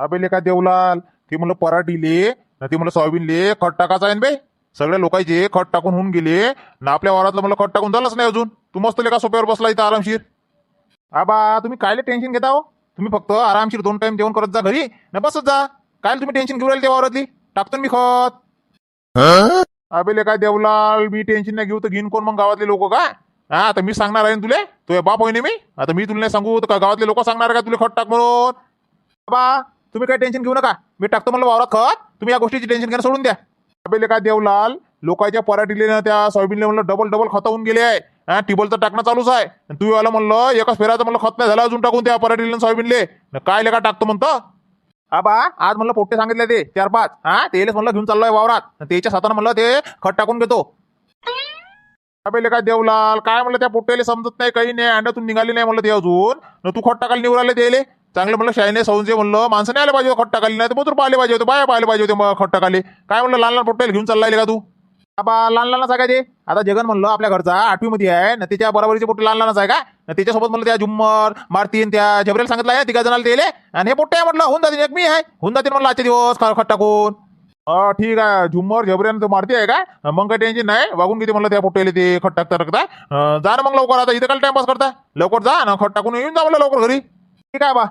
अबेले का देवलाल ते म्हणलं पराठीले ना ते म्हणलं सोयाबीनले खत टाकायचं आहे ना बे? सगळ्या लोकांचे खत टाकून होऊन गेले ना आपल्या वारातलं मला खत टाकून झालंच नाही अजून. तू मस्त लेका सोप्यावर बसला इथं आरामशीर. आबा तुम्ही कायले टेन्शन घेता हो? तुम्ही फक्त आरामशीर दोन टाइम जेवण करत जा घरी ना बसत जा. काय तुम्ही टेन्शन घेऊन राहिले त्या वावरातली? टाकतो मी खत. अबेले काय देवलाल मी टेन्शन नाही घेऊ तर घेईन कोण मग गावातले लोक का? हा आता मी सांगणार आहे तुले? तुझ्या बाप होईने मी? आता मी तुला नाही सांगू तर का गावातले लोक सांगणार का तुला खत टाक म्हणून? बाबा तुम्ही काय टेन्शन घेऊ नका. मी टाकतो मला वावरात खत. तुम्ही या गोष्टीची टेन्शन घेणं सोडून द्या. अबे काय देवलाल लोकांच्या पराठीले ना त्या सोयाबीनले म्हणलं डबल डबल खत होऊन गेले आहे. हा टिबल तर टाकणं चालूच आहे. तुम्ही तू आला म्हणलं एकाच फेराचं म्हणलं खत नाही झालं अजून टाकून त्या पराठीले सोयाबीनले. काय लेखा टाकतो म्हणतं? आबा आज म्हणलं पोट्टे सांगितले ते चार पाच हा तेलेच म्हणलं घेऊन चाललोय वावरात. त्याच्या सातानं म्हणलं ते खत टाकून घेतो. अबेले काय देवलाल काय म्हणलं त्या पोट्ट्याला समजत नाही काही नाही अंड्यातून निघाली नाही म्हणलं ते अजून. तू खत टाकायला निवडाले त्याले. चांगलं म्हणलं शाईने सौंजे म्हणलं माणसं नाही आले पाहिजे हो खत टाकायला नाही तर मजूर पाहिले पाहिजे होते बाया पाहिले पाहिजे होते मग खत टाकाले काय म्हणलं लहान लहान पोट्टेल घेऊन चाललाय का तू? बाबा लहान लहानच आहे का ते? आता जगन म्हणलं आपल्या घरचा आठवीमध्ये आहे ना त्याच्या बरोबरीचे पोट्टे लहान लहानच आहे का? ना त्याच्यासोबत म्हणलं त्या झुम्मर मारतीन त्या जबरेल सांगितलं आहे तिघा जणाला तेले. आणि हे पोट्टे आहे म्हटलं होऊन जातील एक मी आहे. होऊन जातील म्हणलं आजचे दिवस ख- खत टाकून ठीक आहे झुम्मर झबऱ्यानं तो मारती आहे का? मग काय टेन्शन नाही वागून किती म्हणलं त्या पोट्टेले ते खत टाकता टाकता जा ना मग लवकर आता इथं काय टाइमपास करता. लवकर जा ना खत टाकून येऊन जा म्हणलं लवकर घरी. ठीक आहे बा.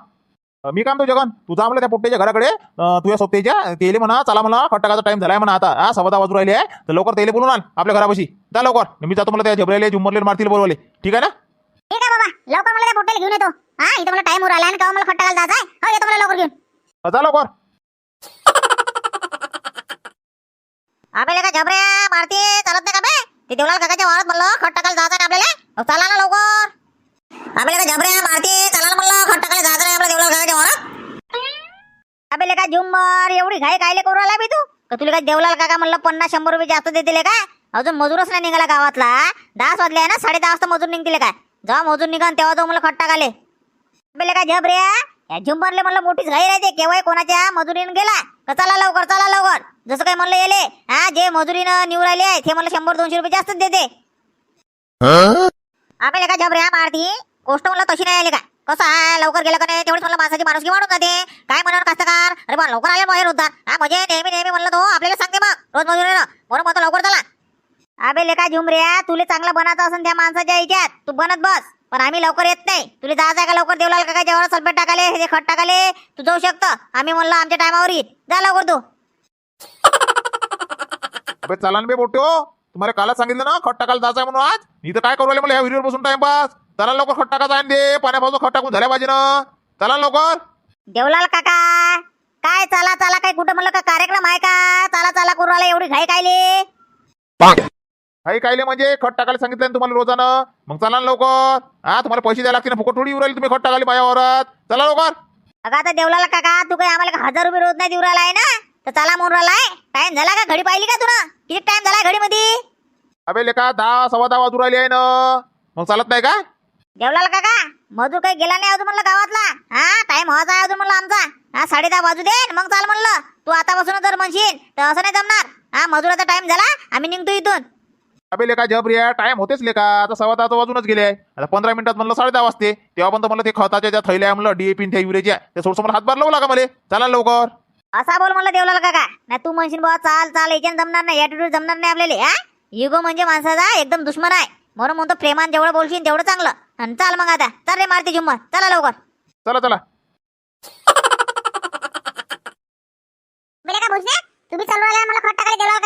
मी काय म्हणतो जगन तू जा म्हणलं त्या पोट्ट्याच्या घराकडे तुझ्या सोबतीच्या तेले म्हणा चला म्हणा टाकायचा टाइम झालाय म्हणा आता. हा सव्वा दहा वाजू राहिले आहे तर लवकर तेले बोलून आण आपल्या घरापाशी. जा लवकर. मी जातो मला त्या झबऱ्याले झुम्मरले मारतील बोलवले. ठीक आहे ना? ठीक आहे बाबा. लवकर मला त्या पोट्याला घेऊन येतो. हा इथं मला टाइम उर आला आणि केव्हा मला खट्टा घाल जायचं आहे. हो येतो मला लवकर घेऊन. जा लवकर. आपल्याला का जबऱ्या मारते चालत नाही का बे? ते देवलाल काकाच्या वावरात म्हणलं खट टाकायला जायचं आपल्याला? अहो, चला ना लवकर. आपल्याला का जबऱ्या मारते चला म्हणलं खट टाकायला जायचं आपल्याला का झुम्मर एवढी घाई कायले करू आला बे तू? का तुला काय देवलाल काका म्हणलं पन्नास शंभर रुपये जास्त देतील का अजून मजूरच नाही निघाला गावातला दहा वाजले आहे ना साडे दहा वाजता मजूर निघतील काय? जेव्हा मजूर निघान तेव्हा तो मला खट टाकाले आपल्याला काय झबऱ्या या झुंबरले म्हणलं मोठीच घाई राहते केव्हाही कोणाच्या मजुरीनं गेला. का चला लवकर चला लवकर. जसं काय म्हणलं येले हा? जे मजुरीनं निवडाले आहे ते मला शंभर दोनशे रुपये जास्तच देते. आपल्याला काय झबऱ्या मारती? गोष्ट मला तशी नाही आली काय? कसं आहे? लवकर गेलं का नाही? तेवढीच मला माणसाची माणुसकी वाढून जाते. काय म्हणणार कास्तकार? अरे बा लवकर आले बाहेर होता हा म्हणजे नेहमी नेहमी म्हणलं तो आपल्याला सांगते मग रोज मजुरीनं. म्हणून म्हणतो लवकर चला. अबे लेका झुमऱ्या तुले चांगलं बनायचं असेल त्या माणसाच्या याच्यात. तू बनत बस. पण आम्ही लवकर येत नाही. तुला जायचं आहे का लवकर देवलाल का जेवढा सल्फेट टाकाले हे खत टाकाले तू जाऊ शकतं. आम्ही म्हणलं आमच्या टायमावर येत जा लवकर तू. अबे चला ना बे मोठो तुम्हाला कालच सांगितलं ना खट टाकायला जायचं आहे म्हणून आज. इथं काय करू राहिले मला ह्या व्हिडिओ बसून टाइमपास चला लवकर खट टाकायचा आहे ना ते पाण्यापासून खट टाकून झाल्या पाहिजे ना चला लवकर. देवलाल काका काय चला चला काय कुठं म्हणलं का कार्यक्रम आहे का? चला चला करू राहिला एवढी घाई कायले? काही कायले म्हणजे खट टाकायला सांगितलं ना तुम्हाला रोजानं. मग चला ना लवकर. हा तुम्हाला पैसे द्यायला लागतील ना फुकट थोडी येऊ राहिली तुम्ही खट टाकायला माझ्या वावरात चला लवकर. अगं आता देवलाल काका तू काय आम्हाला का हजार रुपये रोज नाही देऊ राहिला आहे ना? तर चला म्हणून राहिलाय. टाइम झाला का घडी पाहिली का तुला? किती टाइम झाला घडी मध्ये अबे लेका दहा सव्वा दहा वाजू राहिली आहे ना. मग चालत नाही का? देवलाल काका मजूर काही गेला नाही अजून म्हणलं गावातला. हा टाइम व्हायचा आहे अजून म्हणलं आमचा. हा साडे दहा वाजू दे मग चाल म्हणलं. तू आतापासून जर म्हणशील तर असं नाही जमणार. हा मजुराचा टाइम झाला आम्ही निघतो इथून. अबे लेका जबरिया टाइम होतेच लेका. आता सव्वा दहा वाजूनच गेले आहे. आता पंधरा मिनिटात म्हणलं साडे दहा वाजते. तेव्हा पण म्हणलं ते खताच्या ज्या थैल्या आहे म्हणलं डीएपी त्या युरियाच्या ते सोडसं मला हातभार लावू लागा मला. चला लवकर. असा बोल म्हणलं देवलाल काका. नाही तू म्हणशील बाबा चाल चाल याच्यानं जमणार नाही ॲटिट्यूड जमणार नाही आपल्याला हा? युगो म्हणजे माणसाचा एकदम दुश्मन आहे. म्हणून म्हणतो प्रेमान जेवढं बोलशील तेवढं चांगलं. आणि चाल मग आता. चल रे मारती जुम्मर चला लवकर. चला चला. बोले का भुसने तुम्ही चालू राहिला मला खट टाकायला आज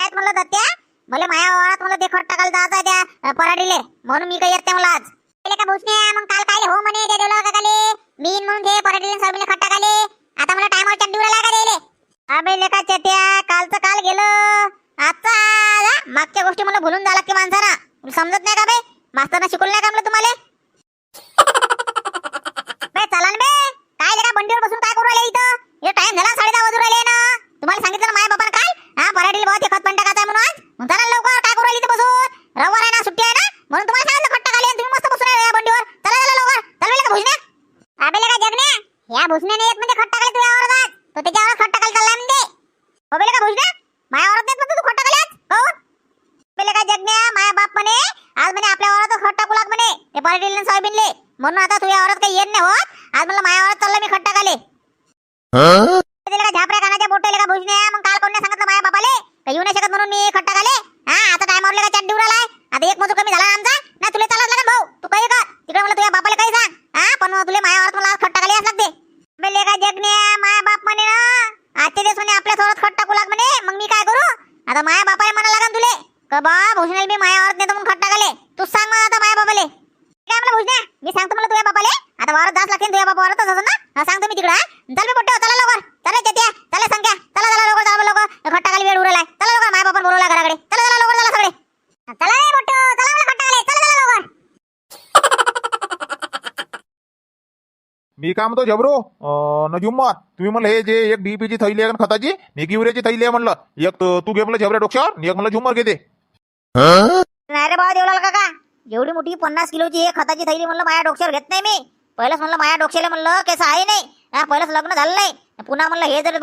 काय म्हणलं दत्त्या? भले माया वावरात मला ते खट टाकायला जायचं आहे त्या पराडीले. म्हणून मी काही येत नाही मला आज. बोले का मग काल काय हो म्हणे त्या देवलाल काकाले? मी येईन म्हणून ते पराडीले सर्वीले खट टाकाले आता मला टायमावर चड्डी उडाला का द्यायले. अबे लेका चेत्या कालचं काल गेलं. आजचा हा? मागच्या गोष्टी मला भुलून झाला की माणसाना तुला समजत नाही का बे? मास्तरना शिकवलं नाही का तुम्हाला? बे चला ना बे. काय लेका बंडीवर बसून काय करू राहिले इथं? हे टाइम झाला साडे दहा वाजून राहिले ना. तुम्हाला सांगितलं ना माझ्या बापानं काल हा पराठीला भाऊ ते खत पण टाकायचं आहे म्हणून आज मग चला ना लवकर काय करू राहिले इथं बसून रविवार आहे ना सुट्टी आहे ना म्हणून तुम्हाला सांगितलं खट्टा खाली तुम्ही मस्त बसून आहे या बंडीवर चला चला लवकर चल का भुसण्या अबे लेका जगण्या या भुसण्याने येत म्हणजे खट्टा खाली तुझ्या आवरात आज तो त्याच्यावर खट्टा खाली चाललाय म्हणते हो बेले का भुसण्या माझ्या आवरात येत म्हणतो तू खट्टा खाली आज काहून बेले का जगण्या माया बाप म्हणे आज म्हणे आपल्या वावरात खट टाकू लाग म्हणे ते पराठीले सोयाबीनले म्हणून आता तुझ्या वावरात काही येत नाही होत आज मला माझ्या वावरात चाललं मी खट्टा खाले दिले का झापऱ्या कानाच्या बोटेले का भुजण्या मग काल कोणी सांगितलं माझ्या बापाले का येऊ नाही शकत म्हणून मी खट्टा खाले हा आता टायमावरले का चट डिवरालाय आता एक मजूर कमी झाला आमचा नाही तुला चालत लागत भाऊ तू काही कर तिकडे मला तुझ्या बापाले काही सांग हा पण तुला मायावर मला खट्टा खाली याच लागते बेले का जगण्या माया बाप म्हणे ना आजचे दिवस म्हणे आपल्यासोबत खट्टा कुलाक म्हणे मग मी काय करू आता माया बापाय म्हणा लागन तुले का बा भूषणाला मी मायावर नेतो मग खट्टा खाले तूच सांग मग आता माया बापाले काय म्हणलं भूषण्या मी सांगतो मला तुझ्या बापाले आता वावरात जास लागते ना तुझ्या बापा वावरातच असं ना हा, सांगतो मी तिकडं हा. चल बे पोट्टे चला लवकर चला चेत्या चला संख्या चला चला लवकर चला लवकर खट्टा खाली वेळ उरलाय चला लवकर माय बापा बोलवला घराकडे चला चला लवकर चला सगळे चला रे पोट्टो चला मला खट्टा खाली चला चला लवकर मी काय म्हणतो झबरू? झुम्मर तुम्ही म्हणलं हे जे एक डीपीची थैली आहे खताची? एक युरियाची थैली आहे म्हणलं. एक तू घे म्हणलं झबऱ्या डोक्यावर आणि एक म्हणलं झुम्मर घेते. नाही रे देवलाल काका. एवढी मोठी पन्नास किलोची एक खताची थैली म्हणलं माझ्या डोक्यावर घेत नाही मी. पहिलंच म्हणलं माझ्या डोक्याला म्हणलं केस आहे नाही. हा, पहिलंच लग्न झालं नाही. पुन्हा म्हणलं हे जर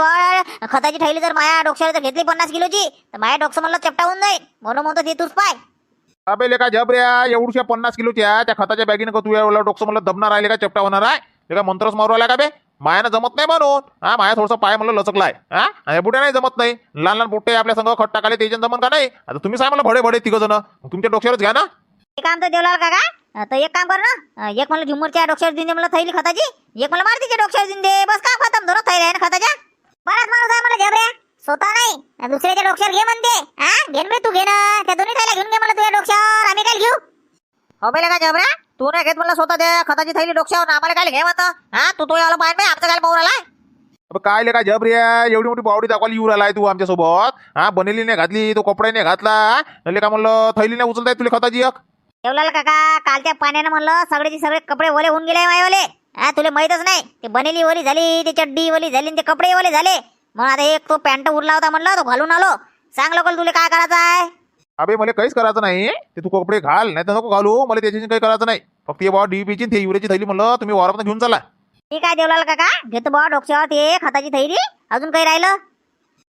खताची थैली जर माझ्या डोक्यावर जर घेतली पन्नास किलोची तर माझ्या डोकं म्हणलं चपटा होऊन जाईल. म्हणून म्हणतो ते तूच पाय. अबे लेका झबऱ्या एवढ्या पन्नास किलोच्या त्या खताच्या बॅगीनं का तू एवढं डोकं म्हणलं दबणार राहिले का चपटा होणार आहे? ते मंत्रच मारू आला का बे? मायानं जमत नाही म्हणून. हा माया थोडंसं पाय म्हणलं लचकलाय. हा आणि नाही जमत नाही. लहान लहान बुट्टे आपल्या संघ खट टाकाले त्याच्यानं जमन का नाही? आता तुम्ही सांग मला भडे भडे तिघ जण. तुमच्या डोक्यावरच घ्या ना. एक काम तर देवलाल काका तर एक काम कर ना. एक मला झुमरच्या डोक्यावर देऊन दे म्हणलं थैली खताची. एक मला मारतीच्या डोक्यावर देऊन दे बस का खतम? दोन थैली आहे ना खताच्या. बराच माणूस आहे मला झबऱ्या स्वतः नाही. दुसऱ्याच्या डोक्यावर घे म्हणते. हा घेन बे तू घे ना त्या दोन्ही थैल्या घेऊन घे मला तुझ्या डोक्यावर. आम्ही काय घेऊ? हो पहिला का झबऱ्या तू नाही घेत म्हणलं स्वतः दे खताची थैली डोक्यावर आम्हाला काय घे म्हणतं हा? तू तो याला पाहिजे आमचं काय पाहून आलाय? अबे काय लेका झबऱ्या एवढी मोठी बावडी दाखवली येऊ आलाय तू आमच्यासोबत हा बनेली नाही घातली तो कपड्याने घातला. लेका म्हणलं थैली नाही उचलताय तुला खताची एक? ठेवलाल काका कालच्या पाण्यानं म्हणलं सगळेचे सगळे कपडे ओले होऊन गेले मायवाले हा तुला माहीतच नाही. ते बनेली ओली झाली ते चड्डी ओली झाली आणि ते कपडे ओले झाले. मग आता एक तो पॅन्ट उरला होता म्हणलं तो घालून आलो. सांग लोकल तुला काय करायचं आहे? अबे मला काहीच करायचं नाही. ते तू कपडे घाल नाही तर नको घालू. मला त्याच्याशी काही करायचं नाही. फक्त हे बाबा डीपीची ते युरियाची थैली म्हणलं तुम्ही वारात घेऊन चला. ठीक आहे देवलाल काका घेतो बा डोक्यावर ते खताची थैली. अजून काही राहिलं?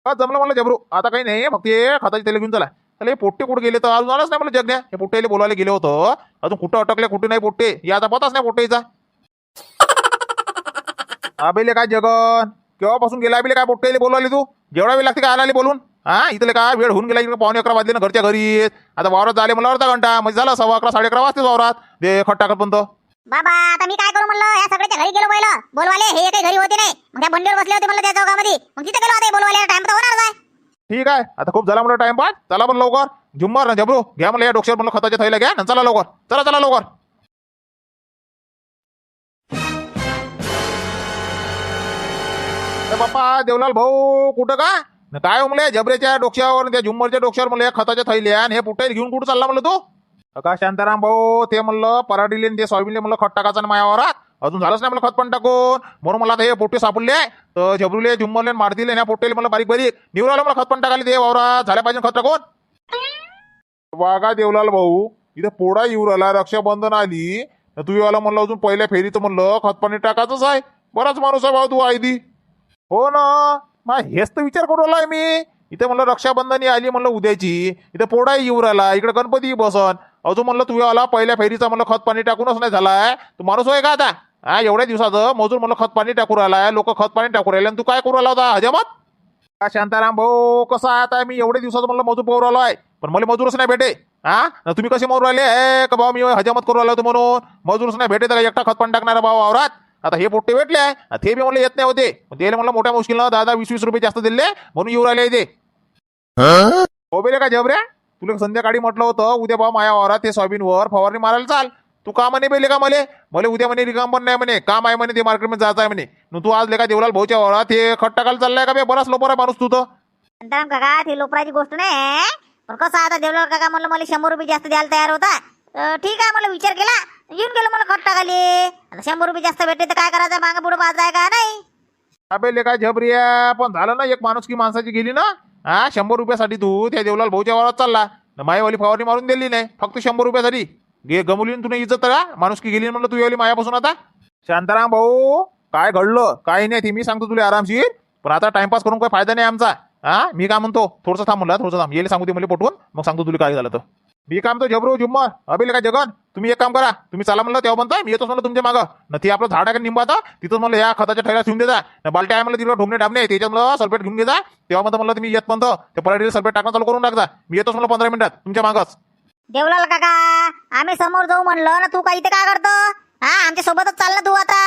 जमलं मला जबरू. आता काही नाही फक्त हे खताची तेल घेऊन चला. चला हे पोट्टे कुठे गेले तर अजून आलाच नाही मला जगण्या. हे पोट्टेले बोलायला गेले होतं. अजून कुठं अटकले कुठे नाही पोट्टे? या आता पताच नाही पोट्टेचा. अबेले काय जगन? केव्हापासून गेला अबेले काय पोट्टेले बोलवाले तू? जेवढा वेळ लागते काय आला बोलून? हा इथले काय वेळ होऊन गेला इकडे पावणे अकरा वाजले ना घरच्या घरी. आता वावरात झाले मला अर्धा घंटा. म्हणजे झाला सव्वा अकरा साडे अकरा वाजते वावरात. ते खट टाकत पण तो बाबा आता मी काय करू म्हणलं? या सगळ्याच्या घरी गेलो पहिलं. बोलवाले हे काही घरी होते नाही. मग त्या बंडीवर बसले होते म्हणलं त्या चौकामध्ये मग तिथे गेलो आता बोलवाले टाइम तर होणार आहे. ठीक आहे. आता खूप झाला म्हणलं टाइमपास चला पण लवकर. झुम्मार ना जबरू घ्या मला या डोक्यावर म्हणलं खताच्या थैल्या घ्या आणि चला लवकर. चला चला लवकर. बाप्पा देवलाल भाऊ कुठं का? न काय हो म्हणले जबरेच्या डोक्यावर त्या झुम्मरच्या डोक्यावर म्हणलं या खताच्या थैल्या आणि हे पुट्टे घेऊन कुठं चालला म्हणलं तू? का शांताराम भाऊ ते म्हणलं पराडीले ते सोयाबीनले म्हणलं खत टाकायचं ना मायावरात. अजून झालंच नाही मला खत पण टाकून. म्हणून मला आता हे पोटे सापडले. आहे तर झबरूले झुम्मरले मार दिले ना पोटेले मला बारीक बारीक. निवडाला मला खत पण टाकाले ते वावरात. झाल्या पाहिजे खत टाकून. वागा देवलाल भाऊ इथं पोडा येऊ राहिला रक्षाबंधन आली. न आला म्हणलं अजून पहिल्या फेरीचं म्हणलं खत पाणी टाकायचंच आहे. बराच माणूस आहे भाऊ तू आयदी. हो ना. मा हेच तर विचार करू राहिलाय मी. इथे म्हणलं रक्षाबंधन आली म्हणलं उद्याची. इथे पोडा येऊ राहिला. इकडे गणपती बसन. अजून म्हणलं तू आला पहिल्या फेरीचा म्हणलं खत पाणी टाकूनच नाही झालाय. तू माणूस होय का आता? हा एवढ्या दिवसाचं मजूर म्हणलं खत पाणी टाकू राहिलाय. लोक खत पाणी टाकू राहिले. आणि तू काय करू आला होता? हजामत? का शांताराम भाऊ कसं आहे आता मी एवढे दिवसाचं म्हणलं मजूर पोहू राहिलो आहे. पण मला मजूरच नाही भेटे. हा? तुम्ही कसे मरू राहिले? ए का भाऊ मी हजामत करू राहिलो होतो म्हणून. मजूरच नाही भेटे तर एकटा खत पाणी टाकणारा भाऊ आवरात आता हे पोट्टे भेटले ते बी म्हणलं येत नाही होते. त्याला म्हणलं मोठ्या मुश्किलनं दहा दहा वीस वीस रुपये जास्त दिले म्हणून येऊ राहिले ते हो बेले का जबऱ्या? तुला संध्याकाळी म्हटलं होतं उद्या भाऊ माया वावरात ते सोयाबीनवर फवारणी मारायला चाल. तू का म्हणे बेले का मले? मला उद्या म्हणे रिकाम पण नाही म्हणे काम आहे म्हणे ते मार्केटमध्ये जायचं आहे म्हणे. न तू आज लेखा देवलाल भाऊच्या वावरात हे खट टाकायला चाललाय का बे? बराच लोपर आहे माणूस तू तर. काका ती लोपराची गोष्ट नाही पण कसं आता देवलाल काका म्हणलं मला शंभर रुपये जास्त द्यायला तयार होता. ठीक आहे मला विचार केला. येऊन गेलो मला खट टाकाली आता शंभर रुपये जास्त भेटले तर काय करायचं? मागे पुढे पाच आहे का? नाही. अबे झबरी या पण झालं ना एक माणूस की माणसाची गेली ना? हा शंभर रुपयासाठी तू त्या देवलाल भाऊच्या वावरात चालला. न मायावाली फवारणी मारून दिली नाही. फक्त शंभर रुपयासाठी. गे गमवली ना तुने इज्जत का माणूस की गेली म्हणलं तू येवली मायापासून आता? शांताराम भाऊ काय घडलं? काही नाही ते मी सांगतो तुला आरामशीर. पण आता टाइमपास करून काही फायदा नाही आमचा. हा मी काय म्हणतो? थोडंसं थांब म्हणलं थोडंसं थांब. येईल सांगू ते मला पटवून. मग सांगतो तुला काय झालं तर. मी काम तो झबरू जुम्मर अभिले का जगन तुम्ही एक काम करा. तुम्ही चला म्हणलं तेव्हा म्हणताय मी येतोच म्हणलं तुमच्या मागं. न ती आपलं झाड आहे का निंबाचा तिथं म्हणलं या खताच्या ठेला ठेवून देता न बालट्या आहे म्हणलं तिकडे ढोंगणे डाबणे त्याच्यात म्हणलं सल्फेट घेऊन घे तेव्हा म्हणतं म्हणलं तुम्ही येत म्हणतो ते पराठीला सल्फेट टाकणं चालू करून टाकता मी येतोच म्हणलं पंधरा मिनिटात तुमच्या मागच. देवलाल काका आम्ही समोर जाऊ म्हणलं ना तू काय इथे काय करतो? हा आमच्या सोबतच चाललं तू आता.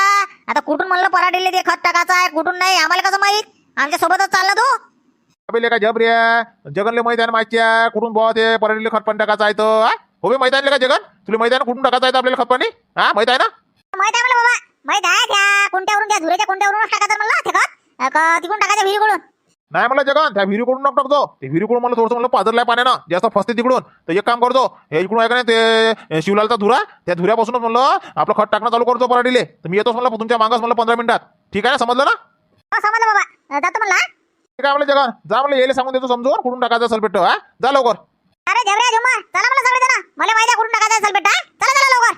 आता कुठून म्हणलं पराठीले ते खत टाकायचं आहे कुठून नाही आम्हाला कसं माहीत? आमच्या सोबतच चाललं तू. अभिले का जबऱ्या जगनले मैदान माहिती कुठून बुवा ते खतपाणी टाकायचं आहे तर हा? हो बे मैदानले का जगन? तुला मैदान कुठून टाकायचं आहे तर आपल्याला खतपाणी? हा माहीत आहे ना? माहीत आहे मला बाबा माहीत आहे त्या कोणत्यावरून त्या धुऱ्याच्या कोणत्यावरूनच टाकायचं म्हणलं ते खत? अं, का तिकडून टाकायचं विहिरीकडून. नाही मला जगन त्या विहिरीकडून नको टाकतो. ते विहिरीकडून मला थोडंसं म्हणलं पाजरलाय पाण्यानं जास्त फसते तिकडून. तर एक काम करतो हे इकडून आहे का नाही ते शिवलालचा धुरा त्या धुऱ्यापासूनच म्हणलं आपलं खत टाकणं चालू करतो पराठीले तर मी येतोच म्हणलं तुमच्या मागास म्हणलं पंधरा मिनिटात. ठीक आहे ना समजलं ना? हो समजलं बाबा. अं, जातो म्हणला आहे म्हणलं जगन जा म्हणलं यायला सांगून देतो समजून कुठून टाकायचं सल्फेट हा? जा लवकर. अरे झबऱ्या झुम्मा. चला मला सगळे जण मला माहिती आहे कुठून टाकायचं असेल बेटा चला चला लवकर.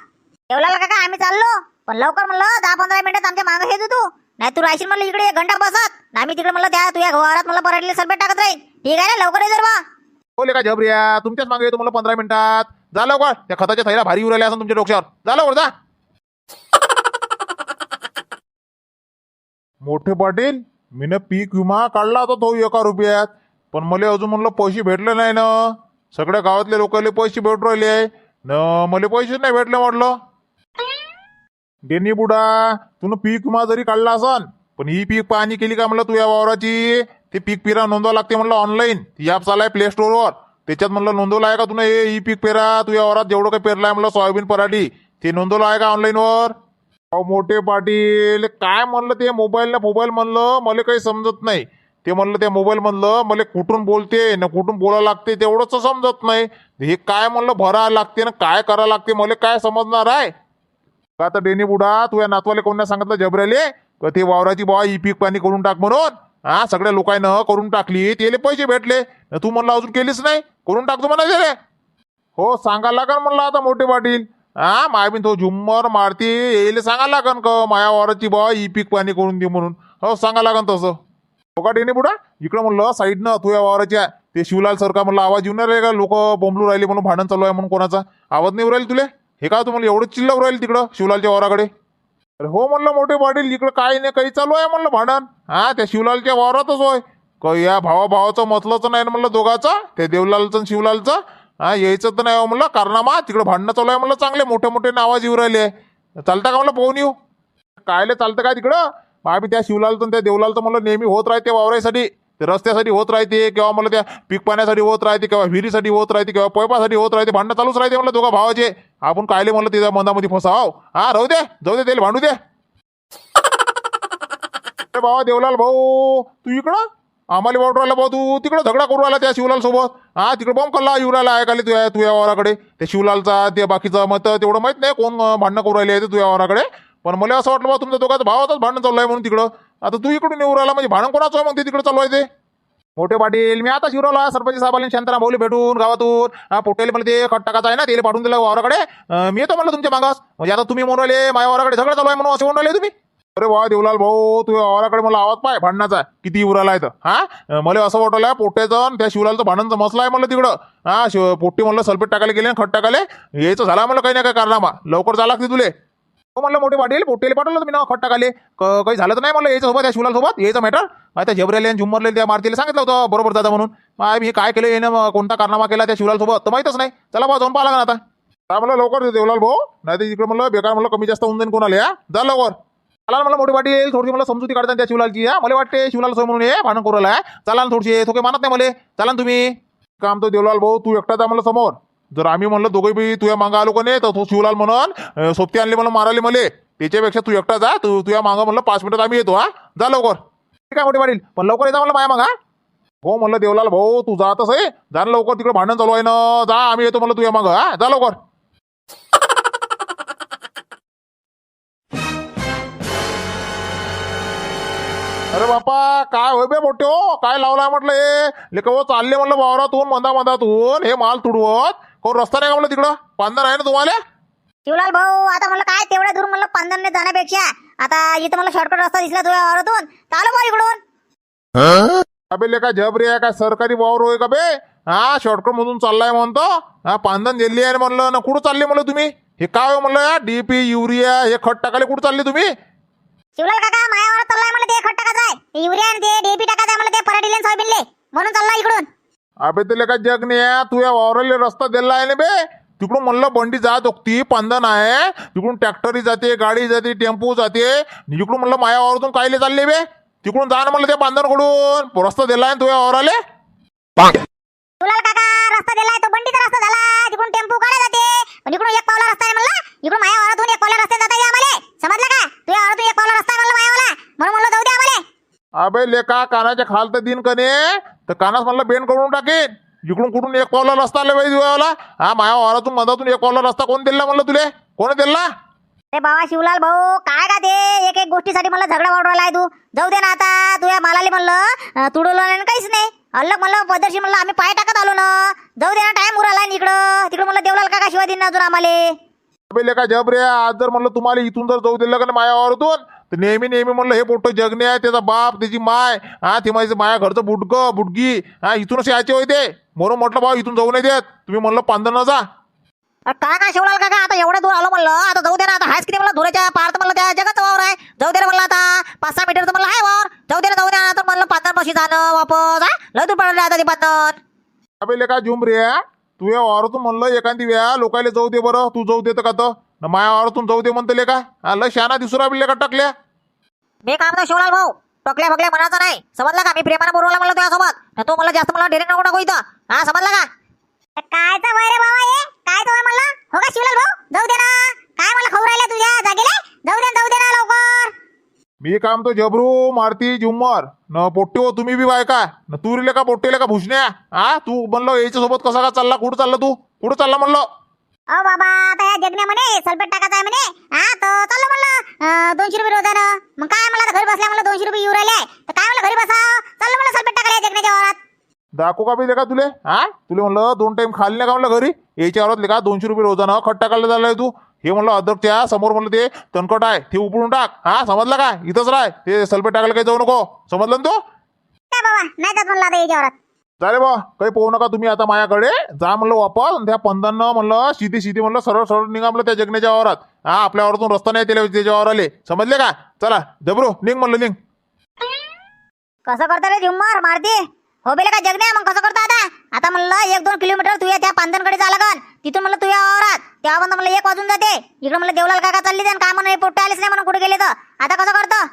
देवलाल काका आम्ही चाललो. पण लवकर म्हणलं दहा पंधरा मिनिटात आमच्या मागं येतो तू नाही तू राहशील म्हणलं इकडे एक घंटा बसत. आम्ही तिकडे म्हणलं त्या तुझ्या घरात मला पराठीले सल्फेट टाकत राहील. ठीक आहे ना? लवकर ये जर बा बोले का जबरिया तुमच्याच मागे येतो म्हणलं पंधरा मिनिटात. जा लवकर. त्या खताच्या थैला भारी उरायला असं तुमच्या डोक्यावर. जा लवकर जा. मोठे पाटील मीनं पीक विमा काढला होता तो एका रुपयात. पण मला अजून म्हणलं पैसे भेटले नाही ना. सगळ्या गावातल्या लोकांना पैसे भेटू राहिले. न मला पैसेच नाही भेटले म्हटलं. डेनी बुडा तुनं पीक विमा जरी काढला असन पण ही पीक पाहणी केली का म्हणलं तू या वावराची? ते पीक पेरा नोंदवा लागते म्हणलं ऑनलाईन. ती ॲप चालाय प्ले स्टोरवर. त्याच्यात म्हणलं नोंदवलं आहे का तुला हे ई पीक पेरा तू या वावरात जेवढं काही पेरलं आहे म्हणलं सोयाबीन पराठी ते नोंदवलं आहे का ऑनलाईनवर अहो मोठे पाटील काय म्हणलं ते? मोबाईलला मोबाईल म्हणलं मला काही समजत नाही. ते म्हणलं त्या मोबाईल म्हणलं मला कुठून बोलते ना कुठून बोलायला लागते तेवढंच समजत नाही. हे काय म्हणलं भरायला लागते ना काय करायला लागते मला काय समजणार आहे? का आता डेनी बुडा तू या नातवाले कोण सांगितलं जबऱ्याले? का ते वावराची बाबा ई पीक पाणी करून टाक म्हणून? हा सगळ्या लोकांना करून टाकली त्याले पैसे भेटले. तू म्हणलं अजून केलीच नाही करून टाकतो म्हणा रे. हो सांगायला लागल म्हणलं आता मोठे पाटील. हा माय बिन तो झुम्मर मारती. येईल सांगा लागन का माया वावराची बा ई पीक पाणी करून दे म्हणून. हो सांगा लागन तसं. हो का डेनी बुडा इकडं म्हणलं साईडनं तू वावराची आहे ते शिवलाल सरकार म्हणलं आवाज येऊन राहिले का? लोक बोंबलू राहिले म्हणून भांडण चालू आहे म्हणून कोणाचा? आवाज नाही राहील तुले? हे का तुम्हाला एवढं चिल्लव राहील तिकडं शिवलालच्या वावराकडे? अरे हो म्हणलं मोठे पाटील इकडं काही नाही काही चालू आहे म्हणलं भांडण. हा त्या शिवलालच्या वावरातच होय. क या भावा भावाचं मतलंच नाही म्हणलं दोघाचं त्या देवलालचं शिवलालचं. हा यायचं तर नाही हो म्हणलं. कारनामा तिकडं भांडणं चालू आहे म्हणलं. चांगले मोठे मोठे आवाज येऊ राहिले. चालतं का म्हणलं? पाहून येऊ. कायले चालतं काय तिकडं? आम्ही त्या शिवलाल तर त्या तर म्हणलं नेहमी होत राहते वावरायसाठी. ते रस्त्यासाठी होत राहते किंवा मला त्या पीक पाण्यासाठी होत राहते किंवा विहिरीसाठी होत राहते किंवा पैपासाठी होत राहते. भांडणं चालूच राहते म्हणलं दोघा भावाचे. आपण कायले म्हणलं तिच्या मंदामध्ये फसाव हो. हा. राहू दे. जाऊ दे त्याला भांडू दे. अरे बाबा देवलाल भाऊ तू इकडं? आम्हाला वाटू राहिला भाऊ तू तिकडं झगडा करू राहिला त्या शिवलाल सोबत हा तिकडं बॉम्ब कल्ला येऊ राहिला ऐकायला तुझ्या तुझ्या वावराकडे. त्या शिवलालचा ते बाकीचं मत तेवढं माहीत नाही कोण भांडणं करू राहिले ते तुझ्या वावराकडे. पण मला असं वाटलं बा तुमच्या दोघांचं भावातच भांडण चालू आहे म्हणून तिकडं. आता तू इकडून येऊ राहिला म्हणजे भांडण कोणाचं मग ते तिकडं चालू आहे ते? मोठे पाटील मी आता शिवराला सरपंच साहेबांनी शांताराम भाऊली भेटून गावातून. हा पोटेल मला ते खट टाकायचं आहे ना ते पाठवून दिलं वावराकडे. मी येतो म्हणलं तुमच्या मागास. म्हणजे आता तुम्ही म्हणून राहिले माझ्या वावराकडे झगडा चालू आहे म्हणून असे म्हणून राहिले तुम्ही. अरे वा देवलाल भाऊ तुझ्या आवाराकडे मला आवाज पाय भांडणाचा किती उराला आहे तर हा? मला असं वाटलं पोट्याचं आणि त्या शिवलालचं भांडणचं मसला आहे म्हणलं तिकडं. हा शिव पोट्टी म्हणलं सल्फेट टाकायला गेले खट टाकायला. यायचं झाला मला काही ना काही कारनामा. लवकर जा लागते तुले. हो म्हणलं मोठे पाटील पोटेले पाठवलं तुम्ही ना खट टाकाले क- काही झालं तर नाही म्हणलं याच्या सोबत या शिवलाल सोबत यायचं मॅटर त्या झेबरेले आणि झुम्मरले त्या मारतीला सांगितलं होतं बरोबर दादा म्हणून. मी काय केलं येणं कोणता कारनामा केला त्या शिवलाल सोबत तर माहीतच नाही. चला बा जाऊन पाहा लागणार आता. काय म्हणलं लवकर देवलाल भाऊ. नाही तर इकडे म्हणलं बेकार म्हणलं कमी जास्त होऊन जाईन कोणाला या जा लवकर. चला मला मोठी पाटील थोडीशी मला समजुती काढता त्या शिवलालची. हा मला वाटते शिवलाल सोय म्हणून हे भांडण करू आहे चला ना थोडीशी थोके मानत नाही मला. चला ना तुम्ही. काम तो देवलाल भाऊ? तू एकटाच जा म्हणलं समोर. जर आम्ही म्हणलं दोघे बी तुझ्या मागा आलो कोणी तर तो शिवलाल म्हणून सोबती आणली मला माराले मले. त्याच्यापेक्षा तू एकटा जा तू तुझ्या मागं म्हणलं पाच मिनिटात आम्ही येतो हा. जा लवकर. ठीक आहे मोठी पाटील. पण लवकर येता मला माया मागा हो. म्हणलं देवलाल भाऊ तू जातच आहे. जा लवकर तिकडे भांडण चालू आहे ना. जा आम्ही येतो म्हणलं तुझ्या मागं हा. जा लवकर. अरे बापा काय होय बे मोठे हो? काय लावलाय म्हटलं हे? लेका हो चालले म्हणलं वावरातून मंदा मंदातून हे माल तुडवत. कोण रस्ता नाही का म्हणलं तिकडं? पांदर आहे ना तुम्हाला? शिवलाल भाऊ आता म्हणलं काय तेवढ्या दूर म्हणलं पांधरने जाण्यापेक्षा. आता इथं मला शॉर्टकट रस्ता दिसला तुझ्या वावरातून. चालू बा इकडून. अबे लेका जबरे आहे काय? सरकारी वावर होय का बे? हा शॉर्टकट मधून चाललाय म्हणतो. हा पांधन दिली आहे म्हणलं. ना कुठं चालले म्हणलं तुम्ही? हे काय हो म्हणलं? डीपी युरिया हे खत टाकायला कुठं चालले तुम्ही? शिवलाल काका मायावर चाललाय मला ते खट टाकायचं आहे युरिया आणि ते डीपी टाकायचं आहे मला ते पराठीले आणि सोयाबीनले. म्हणून चालला इकडून. अबे त्याला काय जग नाही आहे? तू या वावराला रस्ता दिला आहे ना बे? तिकडून म्हणलं बंडी जात होती पांधन आहे. तिकडून ट्रॅक्टरी जाते गाडी जाते टेम्पो जाते. इकडून म्हणलं माया वावरातून कायले चालले बे? तिकडून जा ना म्हणलं त्या पांधनकडून रस्ता दिला आहे तू या वावराले? शिवलाल काका रस्ता दिलाय तो बंडीचा रस्ता झाला. तिकडून टेम्पो काढा जाते. पण इकडून एक पावला रस्ता आहे म्हणला. इकडून माया वावरातून एक पावला रस्ता जाता आम्हाला समजलं का? तू या वावरातून एक पावला रस्ता म्हणलं मायावाला. म्हणून म्हणलं जाऊ दे आम्हाला अबे लेका कानाच्या खाल तर दिन कने. तर कानास म्हणलं बेंड करून टाकेन. इकडून कुठून एक पावला रस्ता आला बाई तुझ्यावाला हा माया वावरातून मधातून एक पावला रस्ता कोण दिला म्हणलं तुले? कोण दिला? अरे बाबा शिवलाल भाऊ काय का ते? एक एक गोष्टीसाठी मला झगडा वाढवला आहे तू. जाऊ दे ना आता. तू या मालाली म्हणलं तुडवलं नाही काहीच नाही. अल्लग म्हणलं पदर्शी म्हणलं आम्ही पाय टाकत आलो ना. जाऊ दे ना टाइम उराला इकडं. तिकडं म्हणलं देवलाल काका शिवाय दिन अजून आम्हाला. अबे लेका जब रे आज जर म्हणलं तुम्हाला इथून जर जाऊ दिलं का नाही माया वावरातून तर नेहमी नेहमी म्हणलं हे पोट्ट जगणे आहे त्याचा बाप त्याची माय हा ते माझं माया घरचं बुडकं बुडगी हा इथूनच यायचे होते म्हणून म्हटलं भाऊ इथून जाऊ नाही देत. तुम्ही म्हणलं पांधन जा. अरे काय काय शिवलाल काका आता एवढ्या दूर आलो म्हणलं आता जाऊ दे ना आता हायच किती मला धुऱ्याच्या पार तर म्हणलं त्या जगाचा वावर आहे. जाऊ दे म्हणलं आता पाच सहा मीटर तर म्हणलं आहे वावर. जाऊ दे ना जाऊ दे ना तर म्हणलं पातळ पशी जाणं वापस हा लय दूर पडलं आता ते पातळ. अबे लेका झुम रे तू या वावरातून म्हणलं एखादी वेळा लोकायला जाऊ दे बरं तू जाऊ देतं का तर? न माया वावरातून जाऊ दे म्हणते लेका हा, लय शाना दिसू राहिली लेका टाकल्या? मी काम ना शिवलाल भाऊ. टकल्या फकल्या म्हणायचं नाही. समजलं का? मी प्रेमाने बोलवला म्हणलं तुझ्यासोबत. तर तो मला जास्त मला डेरेक नको टाकू इथं. हा समजलं का? काय तर वय रे बाबा हे काय तर म्हणलं? हो का शिवलाल भाऊ? जाऊ दे ना. काय मला खाऊ राहिल्या तुझ्या जागेले? जाऊ दे जाऊ दे ना लवकर. मी काम तो जबरू मारती झुम्मर. न पोट्टी हो तुम्ही बी बायका. न तू रिले का पोट्टीले का भुसण्या हा तू म्हणलं याच्या सोबत कसा का चालला? कुठं चालला तू? कुठं चालला म्हणलं? अहो बाबा आता या जगण्या म्हणे सल्फेट टाकायचं आहे म्हणे. हा तर चाललं म्हणलं. अं, दोनशे रुपये रोजानं. मग काय मला घरी बसल्या मला दोनशे रुपये येऊ राहिले. तर काय मला घरी बसाव चाललं म्हणलं सल्फेट टाकायला या जगण्याच्या वावरात. दाखवू का बी का तुले? हा तुले म्हणलं दोन टाइम खाल्ले का म्हणलं घरी? याच्या वावरात का दोनशे रुपये रोजानं? खट टाकायला झालाय तू. हे म्हणलं अदरच्या समोर म्हणलं ते तणकट आहे ते उपडून टाक. हा समजलं का इथंच राह. ते सल्फेट टाकायला काही जाऊ नको. समजलं ना तू? काय बाबा नाही जात म्हणलं आता याच्या वावरात चालेल बा. काही पाहू नका तुम्ही आता माझ्याकडे. जा म्हणलं वापस. आणि त्या पंधांना म्हणलं सीधी सीधी म्हणलं सरळ सरळ निघा म्हणलं त्या जगण्याच्या वावरात. हा आपल्या वावरातून रस्ता नाही त्याला त्याच्या वावराले समजले का? चला जबरू निघ म्हणलं निघ. कसं करता रे झुम्मर? मारती. हो बेले का जगण्या? मग कसं करता आता? आता म्हणलं एक दोन किलोमीटर तुझ्या त्या पांधनकडे जा लागन. तिथून म्हणलं तुझ्या वावरात. तेव्हा म्हणलं मला एक वाजून जाते. इकडे म्हणलं देवलाल काका चालली आणि काय म्हणून पोट्टे आलेच नाही म्हणून कुठे गेले तर. आता कसं करतो?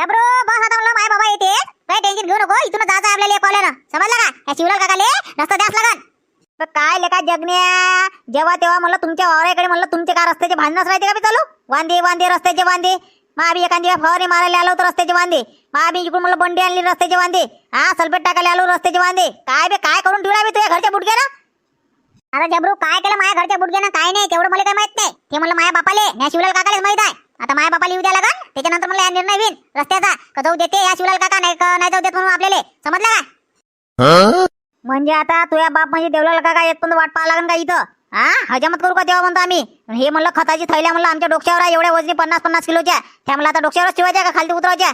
बस आता म्हणलं माय बाबा येते काही टेन्शन घेऊ नको. इथून जायचं आपल्याला एक कॉलेज समजलं का? या शिवलाल काकाले रस्ता द्यास लागन. तर काय लेखा जगण्या? जेव्हा तेव्हा म्हणलं तुमच्या वावराकडे म्हणलं तुमचे काय रस्त्याचे भांडणच राहते का मी चालू? वांदे वांदे रस्त्याचे वांदे. मग आम्ही एखादी फवारे मारायला आलो तर रस्त्याचे वांदे. मग आम्ही इकडून मला बंडी आणली रस्त्याचे वांदे. हा सल्फेट टाकायला आलो रस्त्याचे वांदे. काय बे काय करून ठेवला बे तुझ्या घरच्या बुटक्यानं आता जबरू काय केलं माझ्या घरच्या बुटक्यानं काय नाही तेवढं मला काय माहीत नाही. ते म्हणलं माझ्या बापाले या शिवलाल काकालेच माहीत आहे. आता माझ्या बापाला येऊ द्या लागन. त्याच्यानंतर मला या निर्णय होईल रस्त्याचा. का जाऊ देते या शिवलाल काका नाही का नाही जाऊ देत म्हणून आपल्याला. समजलं का? म्हणजे आता तुझ्या बाप म्हणजे देवलाल काका येतपर्यंत वाट पाहा लागन का इथं? हा? हजामत करू का तेव्हा म्हणतो आम्ही? हे म्हणलं खताची थैल्या म्हणलं आमच्या डोक्यावर एवढ्या वजनी पन्नास पन्नास किलोच्या. त्या म्हणलं आता डोक्यावरच ठेवायच्या का खालती उतरवायच्या?